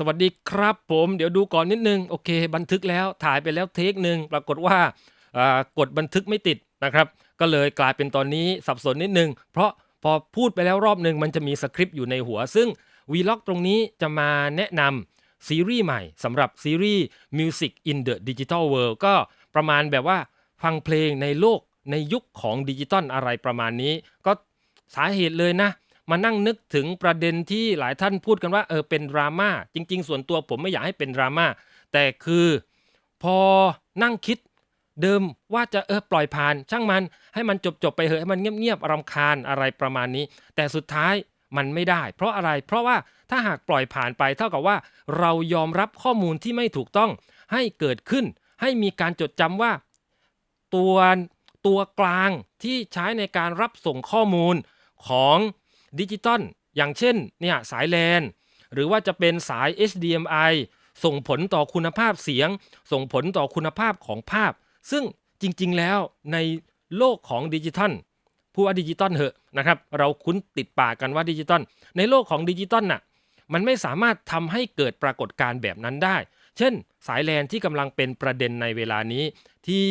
สวัสดีครับผมเดี๋ยวดูก่อนนิดนึง โอเค บันทึกแล้วถ่ายไปแล้วเทคหนึ่งปรากฏว่ากดบันทึกไม่ติดนะครับ ก็เลยกลายเป็นตอนนี้สับสนนิดนึง เพราะพอพูดไปแล้วรอบหนึ่งมันจะมีสคริปต์อยู่ในหัว ซึ่งวีล็อกตรงนี้จะมาแนะนำซีรีส์ใหม่สำหรับซีรีส์ Music in the Digital World ก็ประมาณแบบว่าฟังเพลงในโลกในยุคของดิจิตอลอะไรประมาณนี้ ก็สาเหตุเลยนะ มานั่งนึกถึงประเด็นที่หลายท่านพูดกันว่าเออเป็นดราม่าจริง ๆ ส่วนตัวผมไม่อยากให้เป็นดราม่าแต่คือพอนั่งคิดเดิมว่าจะเออปล่อยผ่าน ช่างมันให้มันจบๆไปเถอะให้มันเงียบๆรำคาญอะไรประมาณนี้ แต่สุดท้ายมันไม่ได้ เพราะอะไรเพราะว่าถ้าหากปล่อยผ่านไปเท่ากับว่า เรายอมรับข้อมูลที่ไม่ถูกต้องให้เกิดขึ้น ให้มีการจดจำว่า ตัวตัวกลางที่ใช้ในการรับส่งข้อมูลของ ดิจิตอลอย่างเช่นเนี่ยสายแลนหรือว่าจะเป็นสาย HDMI ส่งผลต่อคุณภาพเสียง ส่งผลต่อคุณภาพของภาพ ซึ่งจริงๆแล้วในโลกของดิจิตอลผู้ว่าดิจิตอลเหอะนะครับเราคุ้นติดปากกันว่าดิจิตอลในโลกของดิจิตอลน่ะมันไม่สามารถทำให้เกิดปรากฏการณ์แบบนั้นได้ เช่น สายแลนที่กำลังเป็นประเด็นในเวลานี้ ที่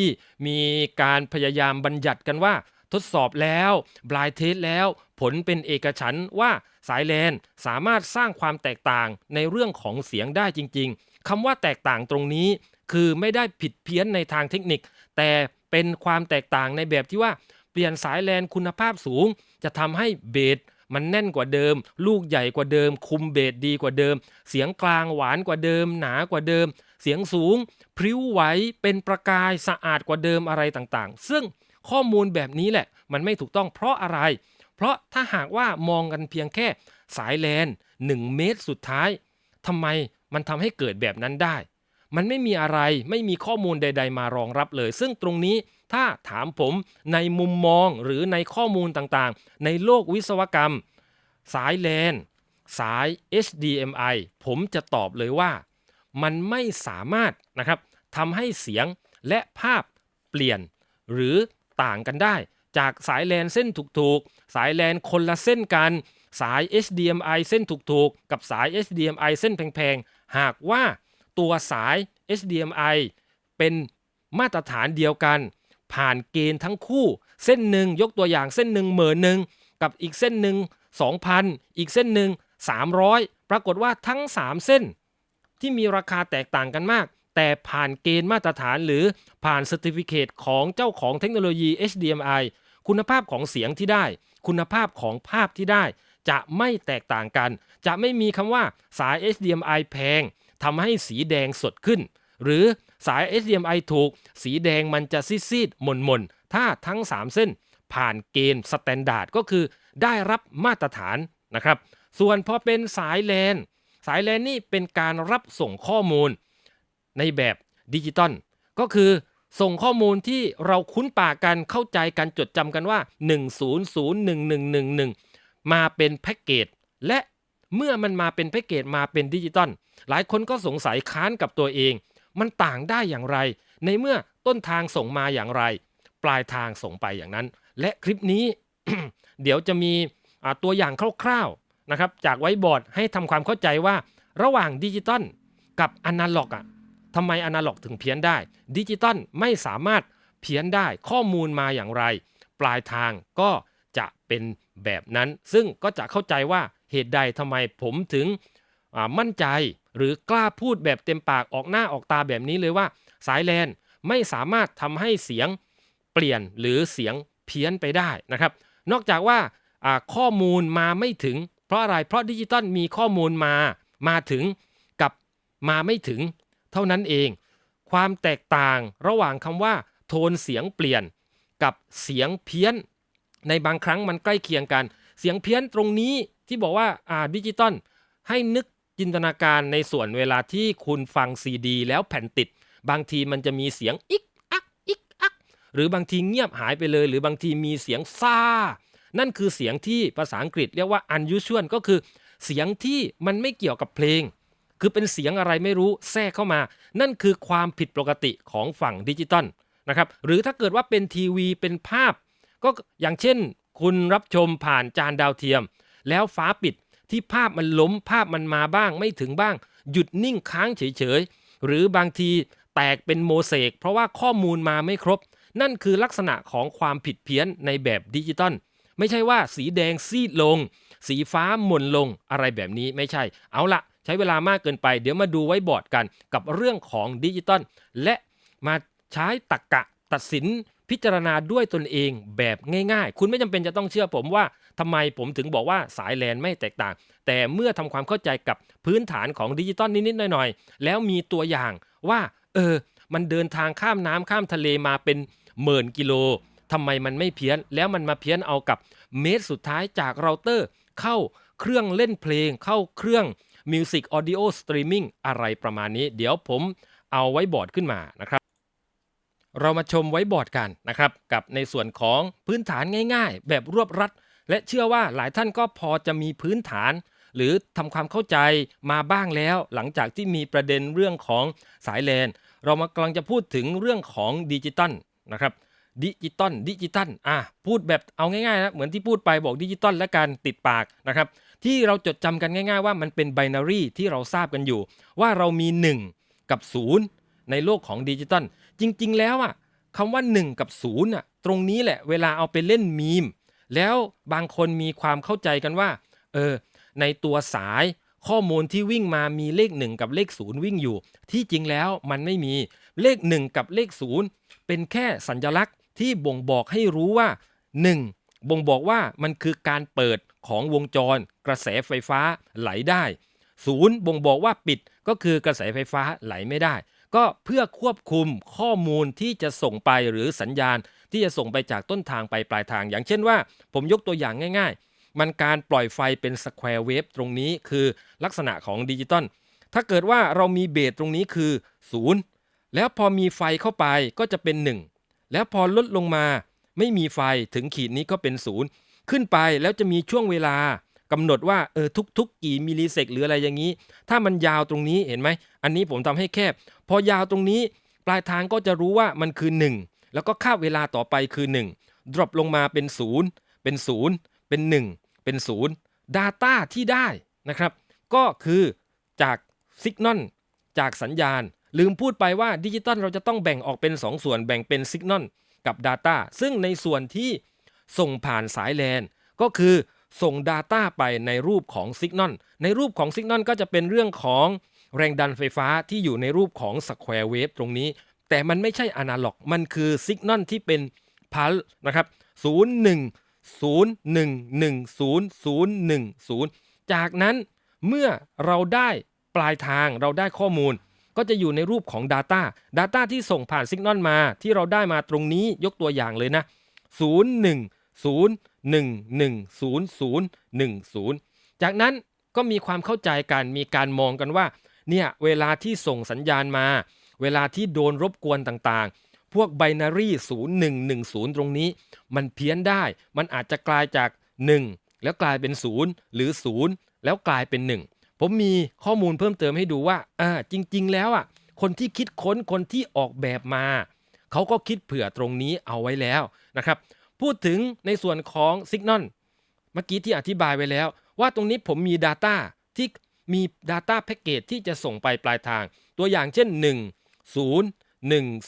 มีการพยายามบัญญัติกันว่า ทดสอบแล้วบลายเทสแล้ว ผลเป็นเอกฉันว่าสายแลนสามารถสร้างความแตกต่างในเรื่องของเสียงได้จริง ๆคำว่าแตกต่างตรงนี้ คือไม่ได้ผิดเพี้ยนในทางเทคนิค แต่เป็นความแตกต่างในแบบที่ว่าเปลี่ยนสายแลนคุณภาพสูง จะทำให้เบสมันแน่นกว่าเดิม ลูกใหญ่กว่าเดิม คุมเบสดีกว่าเดิม เสียงกลางหวานกว่าเดิม หนากว่าเดิม เสียงสูง พริ้วไหวเป็นประกายสะอาดกว่าเดิมอะไรต่างๆ ซึ่งข้อมูลแบบนี้แหละ มันไม่ถูกต้องเพราะอะไร เพราะถ้าหากว่ามองกันเพียงแค่สายแลน1 เมตรสุดท้ายทำไมมันทำให้เกิดแบบนั้นได้ มันไม่มีอะไรไม่มีข้อมูลใด ๆ มารองรับเลย ซึ่งตรงนี้ถ้าถามผมในมุมมองหรือในข้อมูลต่างๆ ในโลกวิศวกรรม สายแลนสาย HDMI ผมจะตอบเลยว่า มันไม่สามารถนะครับทำให้เสียงและภาพเปลี่ยนหรือต่างกันได้ จากสายแลนเส้นถูกๆ สายแลนคนละเส้นกัน สาย HDMI เส้นถูกๆ กับสาย HDMI เส้นแพงๆ หากว่าตัวสาย HDMI เป็นมาตรฐานเดียวกัน ผ่านเกณฑ์ทั้งคู่ เส้นหนึ่งยกตัวอย่างเส้นหนึ่งหมื่นหนึ่งกับอีกเส้นหนึ่ง2,000 อีกเส้นหนึ่ง300 ปรากฏว่าทั้ง 3 เส้น ที่มีราคาแตกต่างกันมาก แต่ผ่านเกณฑ์มาตรฐานหรือผ่าน c e r t i f i c a t e ของเจ้าของเทคโนโลยี HDMI คุณภาพของเสียงที่ได้ คุณภาพของภาพที่ได้ จะไม่แตกต่างกัน จะไม่มีคำว่าสาย HDMI แพงทำให้สีแดงสดขึ้น หรือสาย HDMI ถูก สีแดงมันจะซีดๆหม่นๆ ถ้าทั้ง 3 เส้น ผ่านเกณฑ์สแตนดาร์ดก็คือได้รับมาตรฐานนะครับ ส่วนพอเป็นสายแลนสายแลนนี่เป็นการรับส่งข้อมูล ในแบบดิจิตอลก็คือส่งข้อมูลที่เราคุ้นปากกันเข้าใจกันจดจำกันว่า 1001111 มาเป็นแพ็กเกจและเมื่อมันมาเป็นแพ็กเกจมาเป็นดิจิตอลหลายคนก็สงสัยค้านกับตัวเอง มันต่างได้อย่างไร ในเมื่อต้นทางส่งมาอย่างไร ปลายทางส่งไปอย่างนั้น และคลิปนี้ เดี๋ยวจะมีตัวอย่างคร่าวๆนะครับจากไว้บอร์ดให้ทำความเข้าใจว่า ระหว่างดิจิตอลกับอนาล็อกอะ ทำไมอนาล็อกถึงเพี้ยนได้ ดิจิตอลไม่สามารถเพี้ยนได้ข้อมูลมาอย่างไร ปลายทางก็จะเป็นแบบนั้น ซึ่งก็จะเข้าใจว่าเหตุใดทำไมผมถึงมั่นใจ หรือกล้าพูดแบบเต็มปากออกหน้าออกตาแบบนี้เลยว่า สายแลนไม่สามารถทำให้เสียงเปลี่ยนหรือเสียงเพี้ยนไปได้นะครับ นอกจากว่าข้อมูลมาไม่ถึง เพราะอะไรเพราะดิจิตอลมีข้อมูลมามาถึงกับมาไม่ถึง ท่านั้นเอง ความแตกต่างระหว่างคำว่า โทนเสียงเปลี่ยนกับเสียงเพี้ยน ในบางครั้งมันใกล้เคียงกัน เสียงเพี้ยนตรงนี้ที่บอกว่าอ่าดิจิตอลให้นึกจินตนาการในส่วนเวลาที่คุณฟังซีดี แล้วแผ่นติด บางทีมันจะมีเสียงอิกอักอิกอักหรือบางทีเงียบหายไปเลย หรือบางทีมีเสียงซานั่นคือเสียงที่ภาษาอังกฤษเรียกว่า unusual ก็คือเสียงที่มันไม่เกี่ยวกับเพลง คือเป็นเสียงอะไรไม่รู้แทรกเข้ามา นั่นคือความผิดปกติของฝั่งดิจิตอลนะครับหรือถ้าเกิดว่าเป็นทีวีเป็นภาพ ก็อย่างเช่น คุณรับชมผ่านจานดาวเทียม แล้วฟ้าปิดที่ภาพมันล้มภาพมันมาบ้างไม่ถึงบ้าง หยุดนิ่งค้างเฉยๆ หรือบางทีแตกเป็นโมเสกเพราะว่าข้อมูลมาไม่ครบ นั่นคือลักษณะของความผิดเพี้ยนในแบบดิจิตอลไม่ใช่ว่าสีแดงซีดลง สีฟ้าหม่นลงอะไรแบบนี้ไม่ใช่ เอาละ ใช้เวลามากเกินไป เดี๋ยวมาดูไว้บอร์ดกันกับเรื่องของดิจิตอลและมาใช้ตรกกะตัดสินพิจารณาด้วยตนเองแบบง่ายๆ คุณไม่จำเป็นจะต้องเชื่อผมว่าทำไมผมถึงบอกว่าสายแลนไม่แตกต่าง แต่เมื่อทำความเข้าใจกับพื้นฐานของดิจิตอลนิดๆหน่อยๆ แล้วมีตัวอย่างว่า เออ มันเดินทางข้ามน้ำข้ามทะเลมาเป็นหมื่นกิโลทำไมมันไม่เพี้ยน แล้วมันมาเพี้ยนเอากับเมตรสุดท้ายจากเราเตอร์ เข้าเครื่องเล่นเพลง เข้าเครื่อง Music Audio Streaming อะไรประมาณนี้ เดี๋ยวผมเอาไว้บอร์ดขึ้นมานะครับ เรามาชมไว้บอร์ดกันนะครับ กับในส่วนของพื้นฐานง่าย ๆ แบบรวบรัด และเชื่อว่าหลายท่านก็พอจะมีพื้นฐาน หรือทำความเข้าใจมาบ้างแล้ว หลังจากที่มีประเด็นเรื่องของสายแลนเรามากำลังจะพูดถึงเรื่องของดิจิตอลนะครับดิจิตอลดิจิตอลอะพูดแบบเอาง่ายๆนะเหมือนที่พูดไปบอกดิจิตอลและการติดปากนะครับ ที่เราจดจำกันง่าย ๆ ว่ามันเป็นไบนารีที่เราทราบกันอยู่ ว่าเรามี 1 กับ 0 ในโลกของดิจิตอลจริง ๆ แล้วอะคำว่า 1 กับ0อะตรงนี้แหละเวลาเอาไปเล่นมีม แล้วบางคนมีความเข้าใจกันว่าเออในตัวสายข้อมูลที่วิ่งมามีเลข 1 กับเลข 0 วิ่งอยู่ ที่จริงแล้วมันไม่มีเลข 1 กับเลข 0 เป็นแค่สัญลักษณ์ที่บ่งบอกให้รู้ว่า 1. บ่งบอกว่ามันคือการเปิดของวงจร กระแสไฟฟ้าไหลได้ศูนย์บ่งบอกว่าปิดก็คือกระแสไฟฟ้าไหลไม่ได้ ก็เพื่อควบคุมข้อมูลที่จะส่งไปหรือสัญญาณ ที่จะส่งไปจากต้นทางไปปลายทาง อย่างเช่นว่า ผมยกตัวอย่างง่าย ๆ มันการปล่อยไฟเป็นสแควร์เวฟตรงนี้คือลักษณะของดิจิตอลถ้าเกิดว่าเรามีเบสตรงนี้คือ 0 แล้วพอมีไฟเข้าไปก็จะเป็น 1 แล้วพอลดลงมา ไม่มีไฟถึงขีดนี้ก็เป็นศูนย์ขึ้นไปแล้วจะมีช่วงเวลากำหนดว่าเออทุกๆ กี่มิลลิเซกหรืออะไรอย่างนี้ ถ้ามันยาวตรงนี้เห็นไหม อันนี้ผมทำให้แคบ พอยาวตรงนี้ ปลายทางก็จะรู้ว่ามันคือ 1 แล้วก็ค่าเวลาต่อไปคือ1 drop ลงมาเป็น 0 เป็น 0 เป็น 1 เป็น 0 Data ที่ได้นะครับ ก็คือจากสิกนลจากสัญญาณ ลืมพูดไปว่าดิจิตอลเราจะต้องแบ่งออกเป็น 2 ส่วนแบ่งเป็นสิกนล กับ Data ซึ่งในส่วนที่ส่งผ่านสายแลนก็คือส่ง Data ไปในรูปของ Signal ในรูปของ Signal ก็จะเป็นเรื่องของแรงดันไฟฟ้าที่อยู่ในรูปของ Square Wave ตรงนี้ แต่มันไม่ใช่อนาล็อก มันคือ Signal ที่เป็นพัลนะครับ0 1 0 1 1 0 0 1 0 จากนั้นเมื่อเราได้ปลายทางเราได้ข้อมูล ก็จะอยู่ในรูปของ Data Data ที่ส่งผ่าน Signal มาที่เราได้มาตรงนี้ยกตัวอย่างเลยนะ 0 1 0 1 1 0 0 1 0 จากนั้นก็มีความเข้าใจกันมีการมองกันว่าเนี่ยเวลาที่ส่งสัญญาณมา เวลาที่โดนรบกวนต่างๆ พวกไบนารี0 1 1 0 ตรงนี้ มันเพี้ยนได้ มันอาจจะกลายจาก 1 แล้วกลายเป็น 0 หรือ 0 แล้วกลายเป็น 1 ผมมีข้อมูลเพิ่มเติมให้ดูว่าอ่าจริง ๆ แล้วอะคนที่คิดค้นคนที่ออกแบบมา เขาก็คิดเผื่อตรงนี้เอาไว้แล้วนะครับ พูดถึงในส่วนของ Signal เมื่อกี้ที่อธิบายไว้แล้ว ว่าตรงนี้ผมมี Data ที่มี Data Package ที่จะส่งไปปลายทาง ตัวอย่างเช่น 1 0 1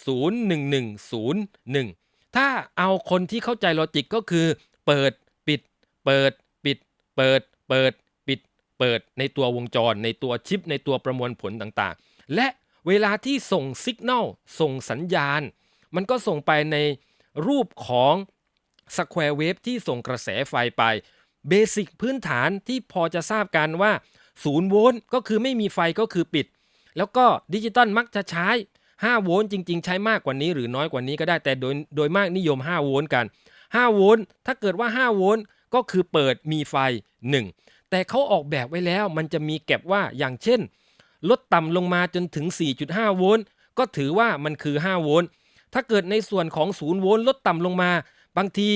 0 1 1 0 1 ถ้าเอาคนที่เข้าใจลอจิกก็คือ เปิดปิด เปิดปิด เปิด เปิดปิด เปิดในตัววงจร ในตัวชิป ในตัวประมวลผลต่างๆ และเวลาที่ส่งสัญญาณส่งสัญญาณ มันก็ส่งไปในรูปของสแควร์เวฟที่ส่งกระแสไฟไปเบสิกพื้นฐานที่พอจะทราบกันว่า0โวลต์ก็คือไม่มีไฟก็คือปิด แล้วก็ดิจิตอลมักจะใช้ 5 โวลต์จริง ๆ ใช้มากกว่านี้หรือน้อยกว่านี้ก็ได้แต่โดยโดยมากนิยม 5 โวลต์กัน 5 โวลต์ถ้าเกิดว่า 5 โวลต์ก็คือเปิดมีไฟ 1 แต่เขาออกแบบไว้แล้วมันจะมีแก็บว่าอย่างเช่น ลดต่ำลงมาจนถึง 4.5 โวลต์ก็ถือว่ามันคือ 5 โวลต์ถ้าเกิดในส่วนของ 0 โวลต์ลดต่ำลงมา บางที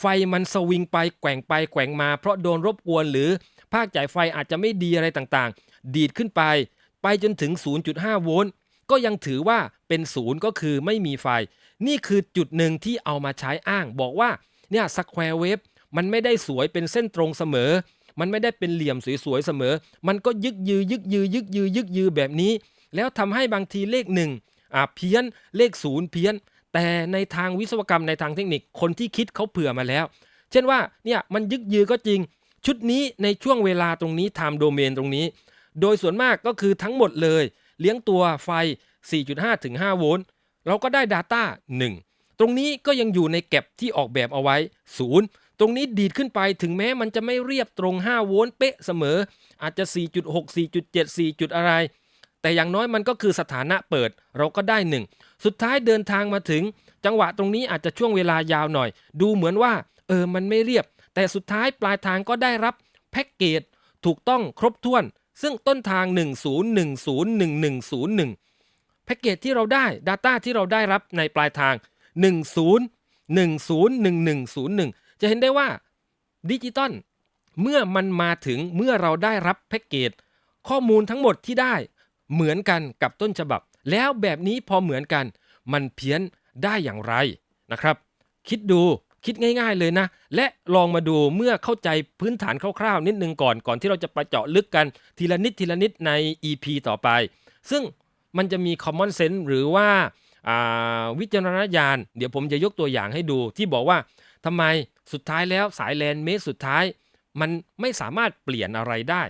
ไฟมันสวิงไปแกว่งไปแกว่งมา เพราะโดนรบกวนหรือภาคจ่ายไฟอาจจะไม่ดีอะไรต่างๆ ดีดขึ้นไป ไปจนถึง 0.5 โวลต์ก็ยังถือว่าเป็นศูนย์ก็คือไม่มีไฟ นี่คือจุดหนึ่งที่เอามาใช้อ้าง บอกว่าเนี่ยสแควร์เวฟมันไม่ได้สวยเป็นเส้นตรงเสมอ มันไม่ได้เป็นเหลี่ยมสวยๆเสมอ มันก็ยึกยือยึกยือยึกยือยึกยือแบบนี้ แล้วทำให้บางทีเลขหนึ่งอ่าเพี้ยนเลขศูนย์เพี้ยน แต่ในทางวิศวกรรมในทางเทคนิคคนที่คิดเขาเผื่อมาแล้ว เช่นว่าเนี่ยมันยึกยือก็จริง ชุดนี้ในช่วงเวลาตรงนี้ time domain ตรงนี้ โดยส่วนมากก็คือทั้งหมดเลย เลี้ยงตัวไฟ 4.5 ถึง 5 โวลต์เราก็ได้ Data 1 ตรงนี้ก็ยังอยู่ในแก็บที่ออกแบบเอาไว้ 0 ตรงนี้ดีดขึ้นไปถึงแม้มันจะไม่เรียบตรง 5 โวลต์เป๊ะเสมอ อาจจะ 4.6 4.7 4จุดอะไร แต่อย่างน้อยมันก็คือสถานะเปิดเราก็ได้ 1 สุดท้ายเดินทางมาถึง จังหวะตรงนี้อาจจะช่วงเวลายาวหน่อย ดูเหมือนว่า เออมันไม่เรียบ แต่สุดท้ายปลายทางก็ได้รับแพ็กเกจถูกต้องครบถ้วน ซึ่งต้นทาง 10101101 แพ็กเกจที่เราได้ Data ที่เราได้รับในปลายทาง 10101101 จะเห็นได้ว่าดิจิตอลเมื่อมันมาถึงเมื่อเราได้รับแพ็กเกจข้อมูลทั้งหมดที่ได้เหมือนกันกับต้นฉบับ แล้วแบบนี้พอเหมือนกัน มันเพี้ยนได้อย่างไรนะครับ คิดดูคิดง่าย ๆเลยนะ และลองมาดูเมื่อเข้าใจพื้นฐานคร่าวๆนิดนึงก่อนก่อนที่เราจะไปเจาะลึกกันทีละนิดทีละนิดใน EP ต่อไป ซึ่งมันจะมี common sense หรือว่าอ่าวิจารณญาณ เดี๋ยวผมจะยกตัวอย่างให้ดูที่บอกว่า ทำไมสุดท้ายแล้วสายแลนเมตรสุดท้าย มันไม่สามารถเปลี่ยนอะไรได้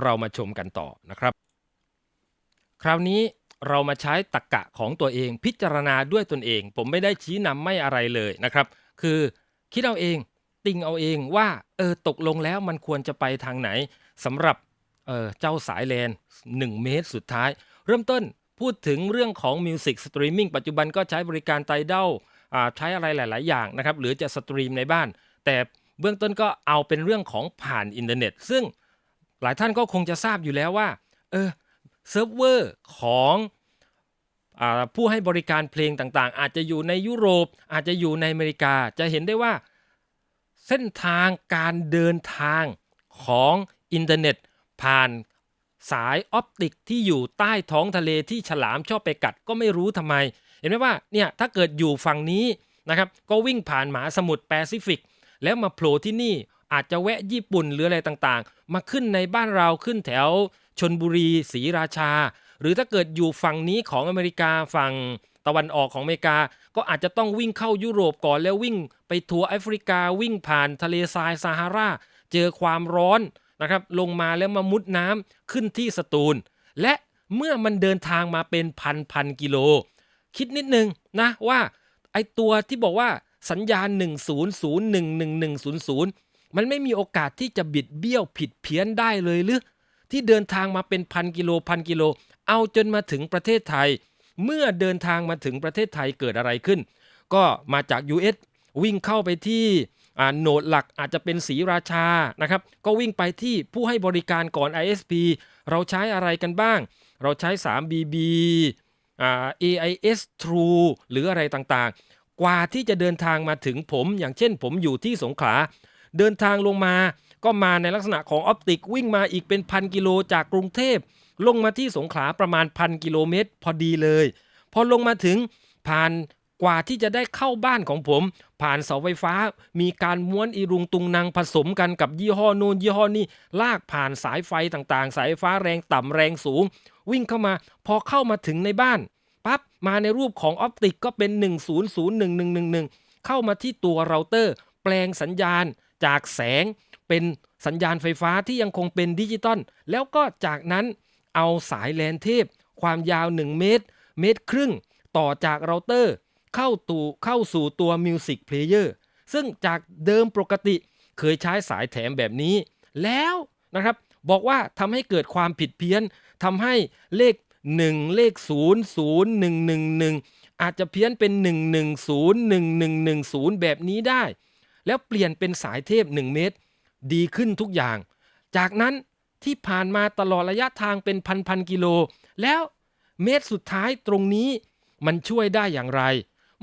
เรามาชมกันต่อนะครับ คราวนี้เรามาใช้ตรกกะของตัวเองพิจารณาด้วยตนเอง ผมไม่ได้ชี้นำไม่อะไรเลยนะครับ คือคิดเอาเองติงเอาเองว่าเออตกลงแล้วมันควรจะไปทางไหนสำหรับเออเจ้าสายแลน1 เมตรสุดท้าย เริ่มต้นพูดถึงเรื่องของ Music Streaming ปัจจุบันก็ใช้บริการไตเดล ใช้อะไรหลาย ๆ อย่างนะครับหรือจะสตรีมในบ้าน แต่เบื้องต้นก็เอาเป็นเรื่องของผ่านอินเทอร์เน็ต ซึ่งหลายท่านก็คงจะทราบอยู่แล้วว่าเออเซิร์ฟเวอร์ของอผู้ให้บริการเพลงต่าง ๆ อาจจะอยู่ในยุโรป อาจจะอยู่ในอเมริกา จะเห็นได้ว่าเส้นทางการเดินทางของอินเทอร์เน็ต ผ่านสายออปติกที่อยู่ใต้ท้องทะเลที่ฉลามชอบไปกัดก็ไม่รู้ทำไม เห็นไหมว่าเนี่ยถ้าเกิดอยู่ฝั่งนี้นะครับก็วิ่งผ่านมหาสมุทรแปซิฟิก แล้วมาโผล่ที่นี่อาจจะแวะญี่ปุ่นหรืออะไรต่างๆ มาขึ้นในบ้านเราขึ้นแถวชนบุรีศรีราชา หรือถ้าเกิดอยู่ฝั่งนี้ของอเมริกาฝั่งตะวันออกของอเมริกา ก็อาจจะต้องวิ่งเข้ายุโรปก่อนแล้ววิ่งไปทัวร์แอฟริกาวิ่งผ่านทะเลทรายซาฮารา เจอความร้อนนะครับลงมาแล้วมามุดน้ำขึ้นที่สตูล และเมื่อมันเดินทางมาเป็นพันพันกิโล คิดนิดนึงนะว่าไอตัวที่บอกว่าสัญญาณ 100111100 มันไม่มีโอกาสที่จะบิดเบี้ยวผิดเพี้ยนได้เลยหรือ ที่เดินทางมาเป็นพันกิโลพันกิโล เอาจนมาถึงประเทศไทย เมื่อเดินทางมาถึงประเทศไทยเกิดอะไรขึ้น ก็มาจาก US วิ่งเข้าไปที่โหนดหลักอาจจะเป็นสีราชานะครับ ก็วิ่งไปที่ผู้ให้บริการก่อน ISP เราใช้อะไรกันบ้าง เราใช้ 3BB AIS True หรืออะไรต่างๆ กว่าที่จะเดินทางมาถึงผม อย่างเช่นผมอยู่ที่สงขลา เดินทางลงมาก็มาในลักษณะของออปติกวิ่งมาอีกเป็นพันกิโลจากกรุงเทพ ลงมาที่สงขลาประมาณพันกิโลเมตรพอดีเลย พอลงมาถึงผ่าน กว่าที่จะได้เข้าบ้านของผม ผ่านเสาไฟฟ้า มีการม้วนอีรุงตุงนางผสมกันกับยี่ห้อนูนยี่ห้อนี้ลากผ่านสายไฟต่างๆ สายไฟฟ้าแรงต่ำแรงสูง วิ่งเข้ามาพอเข้ามาถึงในบ้านปั๊บมาในรูปของออปติกก็เป็น 10011111 เข้ามาที่ตัวเราเตอร์ แปลงสัญญาณจากแสงเป็นสัญญาณไฟฟ้าที่ยังคงเป็นดิจิตอลแล้วก็จากนั้นเอาสายแลนเทพ ความยาว 1 เมตร เมตรครึ่ง ต่อจากเราเตอร์ เข้าตูเข้าสู่ตัว Music Player ซึ่งจากเดิมปกติเคยใช้สายแถมแบบนี้ แล้วนะครับบอกว่าทำให้เกิดความผิดเพี้ยนทำให้เลข 1 เลข 0 0 1 1 1 อาจจะเพี้ยนเป็น 1 1 0 1 1 1 0 แบบนี้ได้ แล้วเปลี่ยนเป็นสายเทพ 1 เมตร ดีขึ้นทุกอย่าง จากนั้นที่ผ่านมาตลอดระยะทางเป็นพันพันกิโล แล้วเมตรสุดท้ายตรงนี้มันช่วยได้อย่างไร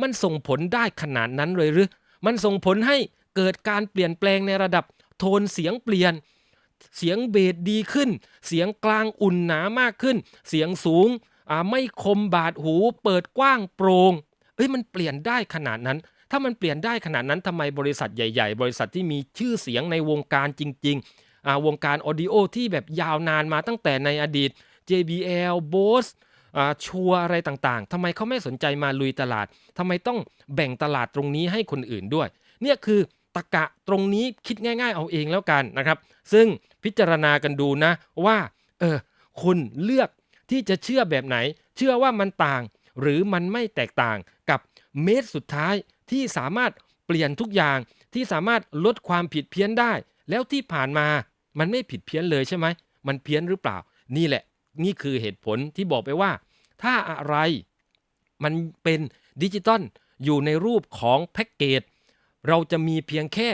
มันส่งผลได้ขนาดนั้นเลยหรือ มันส่งผลให้เกิดการเปลี่ยนแปลงในระดับโทนเสียงเปลี่ยน เสียงเบสดีขึ้น เสียงกลางอุ่นหนามากขึ้น เสียงสูงไม่คมบาดหู เปิดกว้างโปรง่งเอ้ยมันเปลี่ยนได้ขนาดนั้น ถ้ามันเปลี่ยนได้ขนาดนั้นทำไมบริษัทใหญ่ ๆ บริษัทที่มีชื่อเสียงในวงการจริงอ่าวงการออดิโอที่แบบยาวนานมาตั้งแต่ในอดีต JBL Bose ชัวอะไรต่างๆทำไมเขาไม่สนใจมาลุยตลาดทำไมต้องแบ่งตลาดตรงนี้ให้คนอื่นด้วย เนี่ยคือตะกะตรงนี้คิดง่าย ๆ เอาเองแล้วกันนะครับ ซึ่งพิจารณากันดูนะว่า เออคุณเลือกที่จะเชื่อแบบไหน เชื่อว่ามันต่าง หรือมันไม่แตกต่างกับเมตรสุดท้ายที่สามารถเปลี่ยนทุกอย่างที่สามารถลดความผิดเพี้ยนได้ แล้วที่ผ่านมามันไม่ผิดเพี้ยนเลยใช่ไหมมันเพี้ยนหรือเปล่า นี่แหละ นี่คือเหตุผลที่บอกไปว่า ถ้าอะไรมันเป็นดิจิตอลอยู่ในรูปของแพ็กเกจ เราจะมีเพียงแค่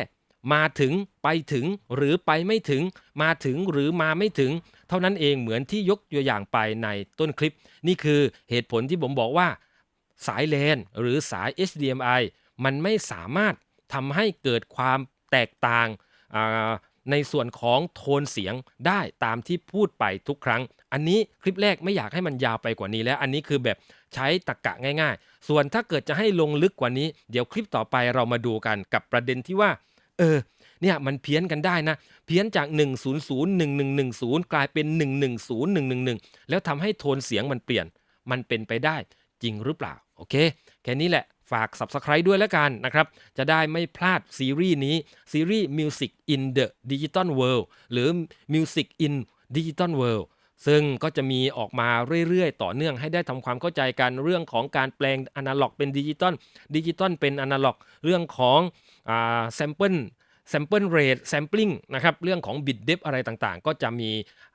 มาถึงไปถึงหรือไปไม่ถึง มาถึงหรือมาไม่ถึง เท่านั้นเองเหมือนที่ยกตัวอย่างไปในต้นคลิป นี่คือเหตุผลที่ผมบอกว่า สายแลนหรือสาย HDMI มันไม่สามารถทำให้เกิดความแตกต่างในส่วนของโทนเสียงได้ตามที่พูดไปทุกครั้ง อันนี้คลิปแรกไม่อยากให้มันยาวไปกว่านี้แล้ว อันนี้คือแบบใช้ตรกกะง่าย ๆ ส่วนถ้าเกิดจะให้ลงลึกกว่านี้ เดี๋ยวคลิปต่อไปเรามาดูกันกับประเด็นที่ว่า เออ เนี่ยมันเพี้ยนกันได้นะ เพี้ยนจาก 100 1110 กลายเป็น 110 111 แล้วทำให้โทนเสียงมันเปลี่ยน มันเป็นไปได้จริงหรือเปล่า โอเค แค่นี้แหละฝาก Subscribe ด้วยแล้วกันนะครับ จะได้ไม่พลาดซีรีส์นี้ ซีรีส์ Music in the Digital World หรือ Music in Digital World ซึ่งก็จะมีออกมาเรื่อยๆ ต่อเนื่องให้ได้ทำความเข้าใจกันเรื่องของการแปลงอนาล็อกเป็นดิจิตอลดิจิตอลเป็นอนาล็อกเรื่องของอ่า sample sample rate sampling นะครับเรื่องของ bit depth อะไรต่างๆ ก็จะมี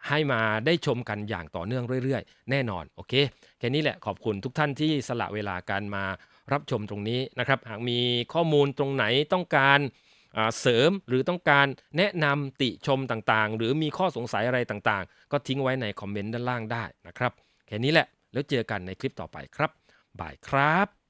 ให้มาได้ชมกันอย่างต่อเนื่องเรื่อยๆ แน่นอน โอเค แค่นี้แหละขอบคุณทุกท่านที่สละเวลาการมารับชมตรงนี้นะครับ หากมีข้อมูลตรงไหนต้องการ เสริมหรือต้องการแนะนำติชมต่างๆ หรือมีข้อสงสัยอะไรต่างๆ ก็ทิ้งไว้ในคอมเมนต์ด้านล่างได้นะครับ แค่นี้แหละ แล้วเจอกันในคลิปต่อไปครับ บายครับ